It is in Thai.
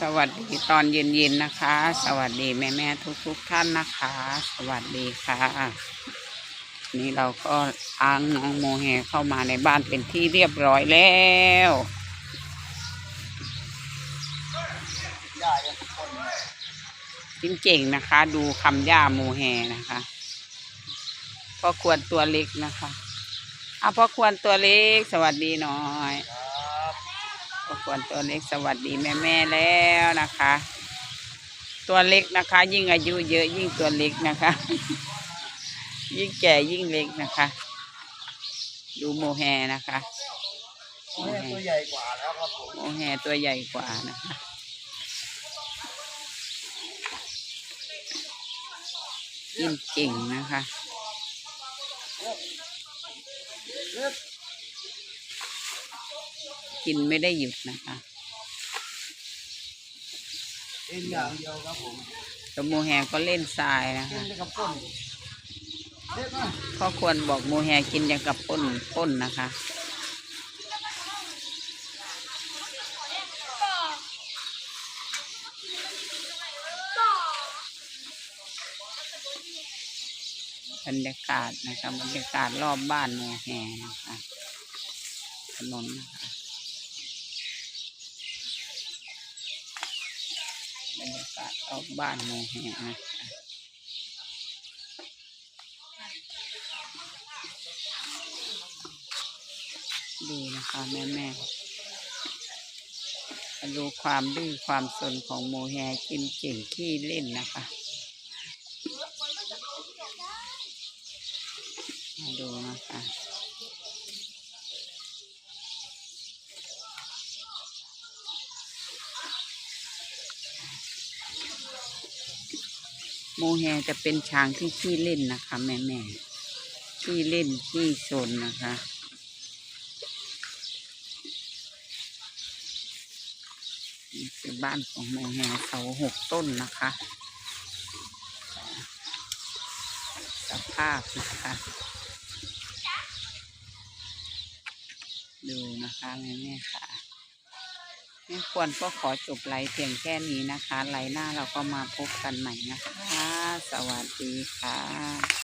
สวัสดีตอนเย็นๆนะคะ สวัสดีแม่ๆทุกๆท่านนะคะ สวัสดีค่ะ นี่เราก็อ้างน้องโมแฮเข้ามาในบ้านเป็นที่เรียบร้อยแล้วจิ้มเจ๋งนะคะ ดูคำย่าโมแฮนะคะพ่อควรตัวเล็กนะคะอะพ่อควรตัวเล็กสวัสดีหน่อย ขอบคุณตัวเล็กสวัสดีแม่แม่แล้วนะคะ ตัวเล็กนะคะ ยิ่งอายุเยอะยิ่งตัวเล็กนะคะ ยิ่งแก่ยิ่งเล็กนะคะ ดูโมแฮนะคะโอ้ยตัวใหญ่กว่าแล้วครับผมโมแฮตัวใหญ่กว่านะคะยิ่งเก่งนะคะ กินไม่ได้หยุดนะคะเล่นอย่างเดียวครับผมตัวโมแฮก็เล่นทรายนะเล่คะนได้กับก้นเล่นมาพ่อควรบอกโมแฮกินอย่างกับป้นป้นนะคะบรรยากาศนะคะบรรยากาศรอบบ้านโมแฮนะคะ ถนนนะคะบรรยากาศรอบบ้านโมแฮนะคะดูนะคะแม่แม่ดูความดื้อความสนของโมแฮกินเก่งขี้เล่นนะคะ มาดูนะคะ โมแฮจะเป็นช้างที่ขี้เล่นนะคะ แม่แม่ขี้เล่นขี้สนนะคะ นี่คือบ้านของโมแฮเสาหกต้นนะคะ สภาพนะคะดูนะคะแม่แม่ค่ะ ไม่ควรก็ขอจบไลฟ์เพียงแค่นี้นะคะ ไลฟ์หน้าเราก็มาพบกันใหม่นะคะ สวัสดีค่ะ